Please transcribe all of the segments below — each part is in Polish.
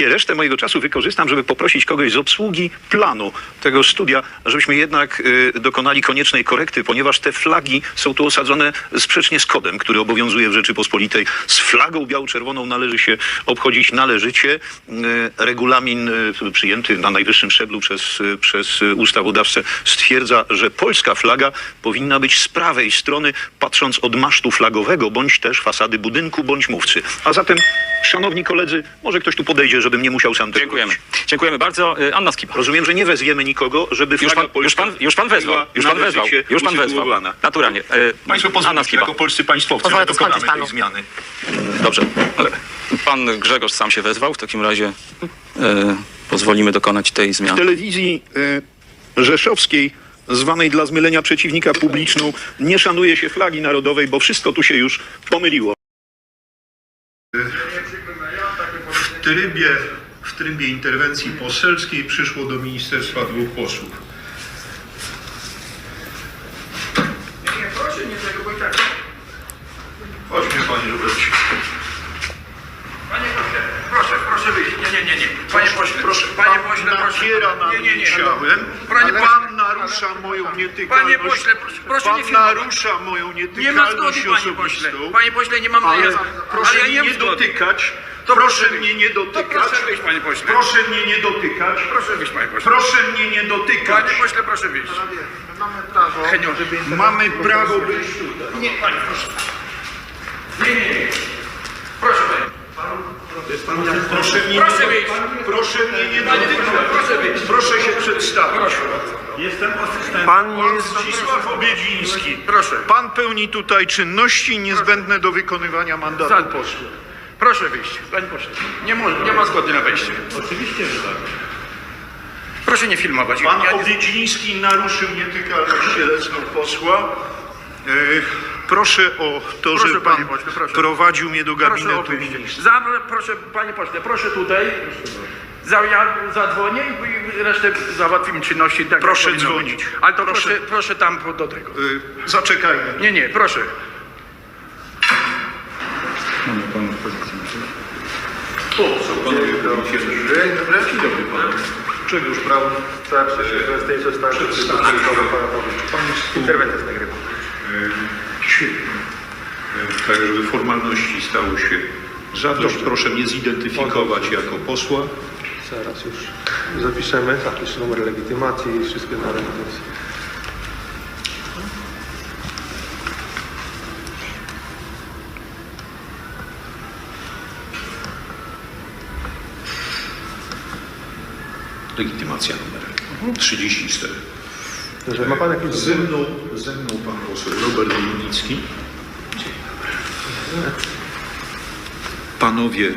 Resztę mojego czasu wykorzystam, żeby poprosić kogoś z obsługi planu tego studia, żebyśmy jednak y, dokonali koniecznej korekty, ponieważ te flagi są tu osadzone sprzecznie z kodem, który obowiązuje w Rzeczypospolitej. Z flagą biało-czerwoną należy się obchodzić należycie. Y, regulamin y, przyjęty na najwyższym szczeblu przez, y, przez ustawodawcę stwierdza, że polska flaga powinna być z prawej strony, patrząc od masztu flagowego, bądź też fasady budynku, bądź mówcy. A zatem, szanowni koledzy, może ktoś tu podejdzie, żebym nie musiał sam tego Dziękujemy. robić. Dziękujemy bardzo. Y, Anna Skiba. Rozumiem, że nie wezwiemy nikogo, żeby Już flaga pan, już polska pan, już pan wezwał. była Już pan wezwał. Już pan wezwał. usytuowana. Naturalnie. Y, Państwo Anna pozwólcie, Skiba. jako polscy państwowcy, Pozwolę że to skończyć dokonamy tej panu. zmiany. Dobrze. Ale pan Grzegorz sam się wezwał. W takim razie y, pozwolimy dokonać tej W zmiany. telewizji e, rzeszowskiej, zwanej dla zmylenia przeciwnika publiczną, nie szanuje się flagi narodowej, bo wszystko tu się już pomyliło. W trybie, w trybie interwencji poselskiej przyszło do ministerstwa dwóch posłów. Tak. Chodźmy, panie Robercie. Panie pośle, proszę, proszę wyjść. Nie, nie, nie, nie. Panie pośle, Proszę, panie pan pośle, proszę. napiera na Nie, nie, mnie nie. ciałem, Panie pośle, pan narusza moją nietykalność. Panie pośle, proszę, proszę pan nie filmować. narusza moją Nie ma nietykalność zgody, panie pośle. osobistą. Panie pośle, nie mam Ale ale, proszę ale ja mnie nie nie mam zgody. dotykać. To proszę proszę mnie nie dotykać. proszę wyjść, panie pośle. Proszę mnie nie dotykać. Proszę wyjść, panie pośle. Proszę mnie nie dotykać. Panie pośle, proszę wyjść. Mamy prawo. Henio, żeby... Mamy prawo być tutaj. Nie, panie, proszę. Nie, nie, nie. Proszę, panie. Proszę mnie Proszę nie wyjść. Proszę mnie nie dotykać. proszę wyjść. Proszę się przedstawić. Proszę. Jestem asystentem. Pan nie Pan jest- Zdzisław Obiedziński. Proszę. Pan pełni tutaj czynności niezbędne do wykonywania mandatu posła. Proszę wyjść, panie pośle. Nie, może, nie ma zgody na wejście. Oczywiście, że tak. Proszę nie filmować. Pan Ja nie- Obiedziński naruszył nietykalność cielesną posła. E, proszę o to, Proszę, że pan pośle, proszę. prowadził mnie do Proszę gabinetu ministra. Za, proszę, panie pośle, proszę tutaj. Za, ja zadzwonię i resztę załatwimy czynności. Tak Proszę dzwonić. Być. Ale to Proszę. proszę, proszę tam do tego. E, zaczekajmy. Nie, nie, proszę. O, co panowie robicie? Dzień dobry panu. Czegoż prawo? Tak, że z tej zostanie Przedstawię. Pan jest tu. Interwencja jest nagrywana. E, Świetnie. E, Tak, żeby formalności stały się zadość. Proszę mnie zidentyfikować jako posła. Zaraz już zapiszemy. Tak, numer legitymacji i wszystkie dane. Więc... Legitymacja numer 34. Że ma Pan jakiś Ze mną, ze mną pan poseł Robert Winnicki. Panowie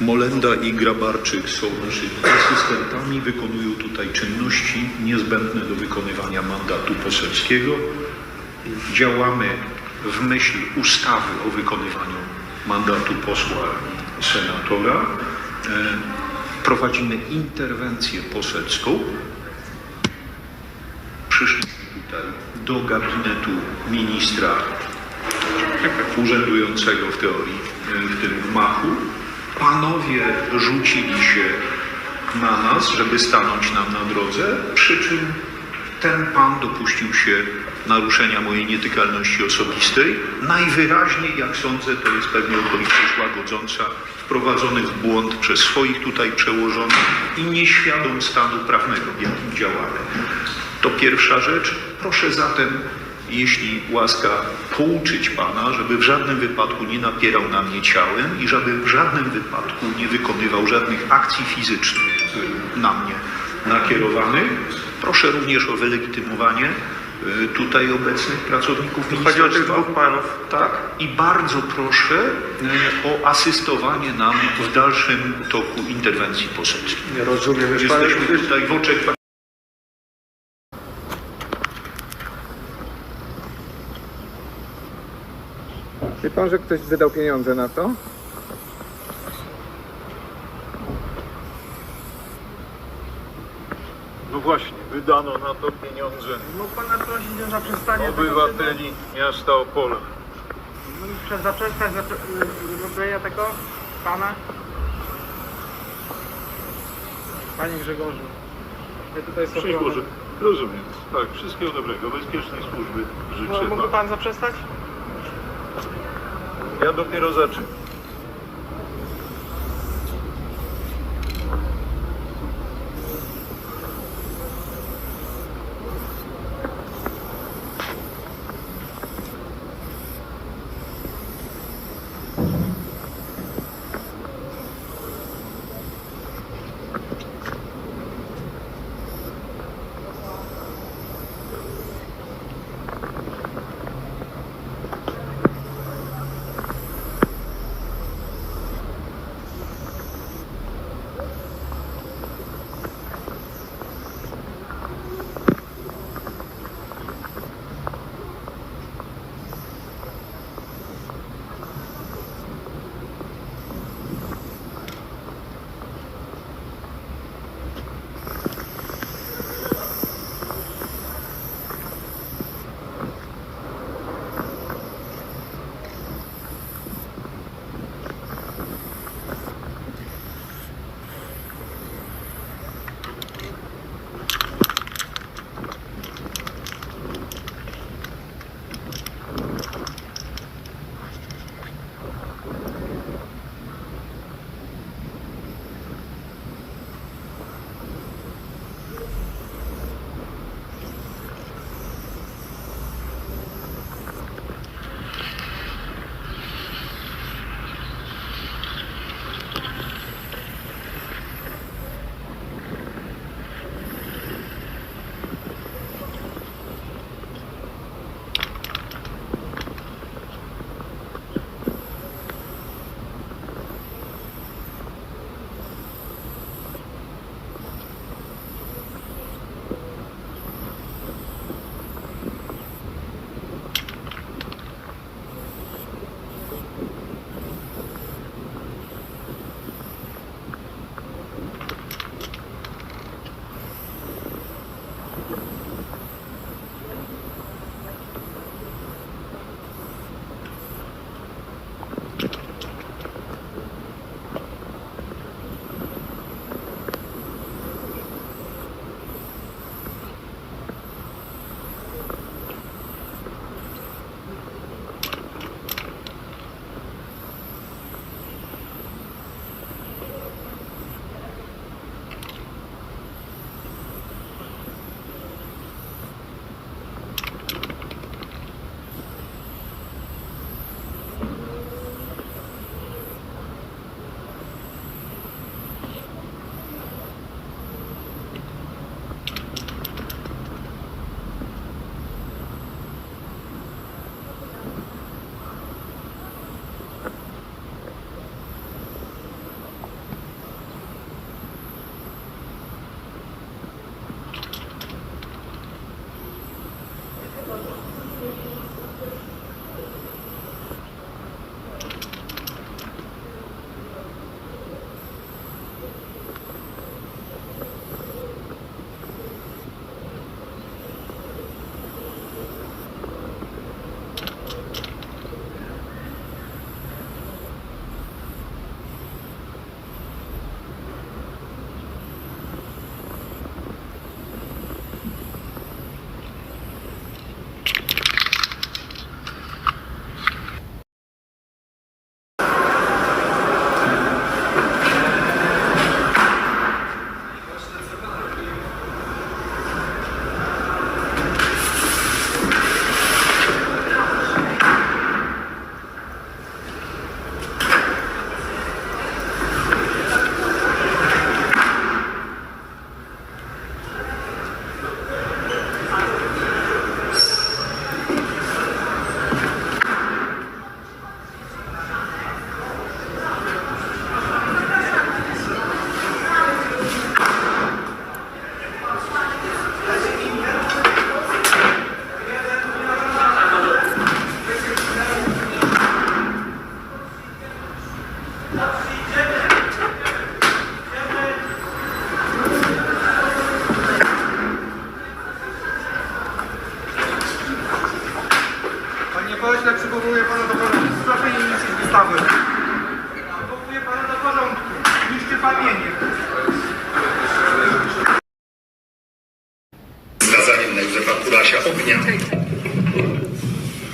Molenda i Grabarczyk są naszymi asystentami, wykonują tutaj czynności niezbędne do wykonywania mandatu poselskiego. Działamy w myśl ustawy o wykonywaniu mandatu posła i senatora. Prowadzimy interwencję poselską przyszliśmy tutaj do gabinetu ministra urzędującego w teorii w tym gmachu. Panowie rzucili się na nas, żeby stanąć nam na drodze, przy czym ten pan dopuścił się naruszenia mojej nietykalności osobistej. Najwyraźniej, jak sądzę, to jest pewnie okoliczność łagodząca, wprowadzony w błąd przez swoich tutaj przełożonych i nieświadom stanu prawnego, w jakim działamy. To pierwsza rzecz. Proszę zatem, jeśli łaska, pouczyć Pana, żeby w żadnym wypadku nie napierał na mnie ciałem i żeby w żadnym wypadku nie wykonywał żadnych akcji fizycznych na mnie nakierowanych. Proszę również o wylegitymowanie tutaj obecnych pracowników Chodzi o tych dwóch Panów. Tak. I bardzo proszę y, o asystowanie nam w dalszym toku interwencji poselskiej. Nie rozumiem. Jesteśmy już, tutaj w oczekiwaniu. Wie pan, że ktoś wydał pieniądze na to? No właśnie, wydano na to pieniądze Mógł pan nas prosić o zaprzestanie obywateli miasta Opola. Przez zaprzestanie zrobienia tego pana? Panie Grzegorzu, ja tutaj jest Szczęść. Rozumiem. Tak, wszystkiego dobrego, bezpiecznej służby życzę No, mógłby pan zaprzestać? Ja dopiero zaczynam.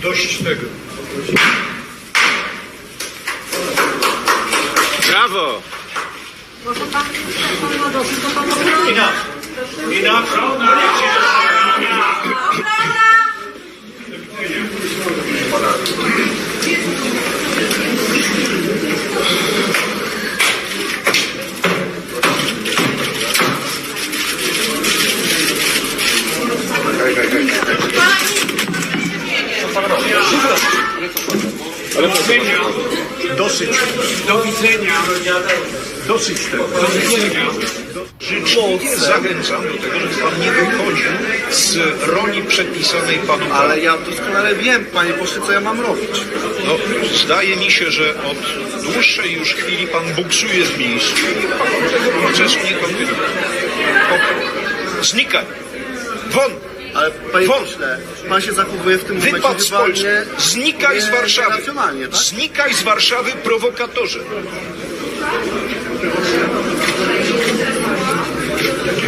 Dość tego. Brawo! Ina, Ina, Dosyć. Do widzenia. Dosyć tego. Do widzenia. Życzliwie zachęcam do tego, żeby pan nie wychodził z roli przepisanej panu. Ale ja doskonale wiem, panie pośle, co ja mam robić. No, zdaje mi się, że od dłuższej już chwili pan buksuje z tego procesu nie kontynuuje. Znikaj. Won. Ale panie pośle, pan się zachowuje w tym momencie Wypad z chyba Polski. nie, Znikaj nie, z Warszawy. Tak? Znikaj z Warszawy, prowokatorze.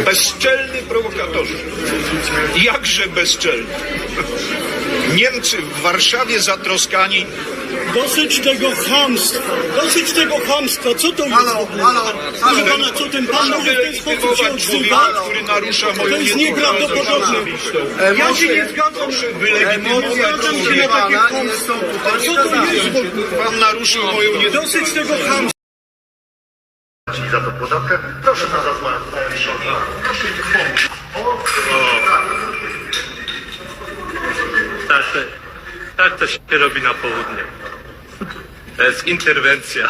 Bezczelny prowokatorze. Jakże bezczelny. Niemcy w Warszawie zatroskani. Dosyć tego chamstwa, dosyć tego chamstwa, co to jest? Halo, halo, Proszę pana, co ten pan może w ten sposób się wylegitymować człowieka, odzywa? który narusza moją To jest nieprawdopodobne. Ja się nie zgadzam. Wylegitymować zgadzam się na takie nie tutaj Co to jest? w ogóle? Pan naruszył moją nietykalność. Dosyć tego chamstwa. za tą podawkę. Proszę pana zadzwonić. Proszę pomóc. Tak, to- tak to się robi na południu. To jest interwencja.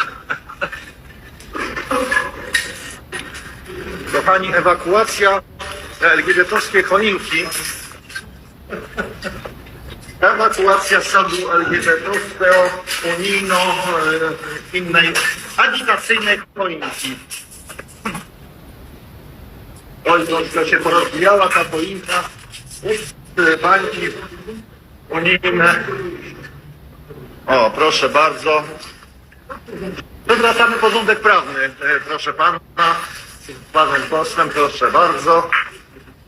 Kochani, ewakuacja LGBT-owskiej choinki. Ewakuacja sadu LGBT-owskiego unijno e, innej agitacyjnej choinki. Oj, troszkę się porozwijała ta choinka. Bańki unijne. O, proszę bardzo. Wywracamy porządek prawny, e, proszę pana. Z panem posłem, proszę bardzo.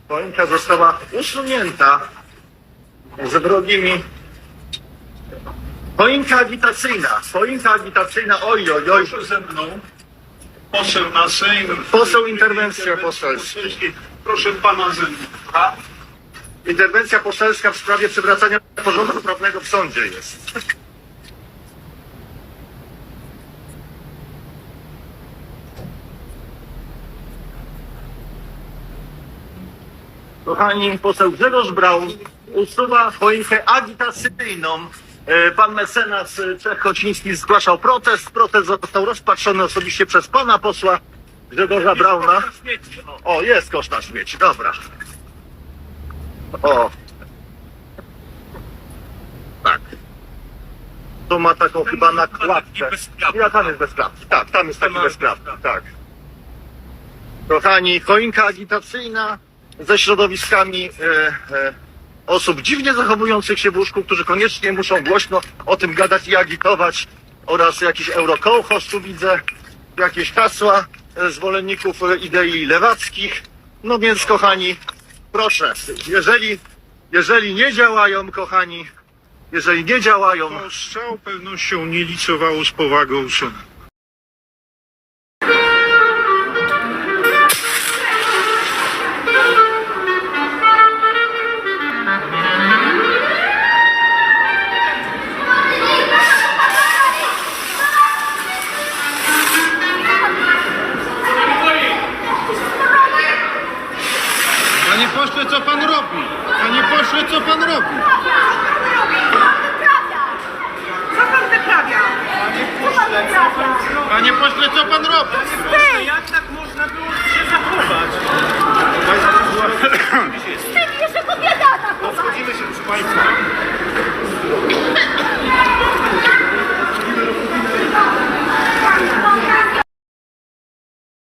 Choinka została usunięta z drogimi. Choinka agitacyjna, choinka agitacyjna, oj, oj, oj. Proszę ze mną. Poseł na Sejm. Poseł interwencja poselska. Proszę pana ze mną. Interwencja poselska w sprawie przywracania porządku prawnego w sądzie jest. Kochani, poseł Grzegorz Braun usuwa choinkę agitacyjną. E, Pan mecenas e, Czech Kociński zgłaszał protest. Protest został rozpatrzony osobiście przez pana posła Grzegorza Brauna. O, jest kosz na śmieci, dobra. O. Tak. To ma taką chyba nakładkę. Ja tam jest bezprawny. Tak, tam jest taki bezprawny. Tak. Kochani, choinka agitacyjna ze środowiskami e, e, osób dziwnie zachowujących się w łóżku, którzy koniecznie muszą głośno o tym gadać i agitować oraz jakiś eurokołchos tu widzę, jakieś hasła e, zwolenników e, idei lewackich. No więc kochani, proszę, jeżeli, jeżeli nie działają, kochani, jeżeli nie działają, To z całą pewnością nie licowało z powagą sądu. Panie pośle, co pan robi? Panie pośle, co pan robi? Co pan wyprawia? Co pan wyprawia? Panie pośle, co pan robi? Proszę, jak tak można było się zachować? Wstyd, jeszcze kobieta atakować! Rozchodzimy się, proszę Państwa.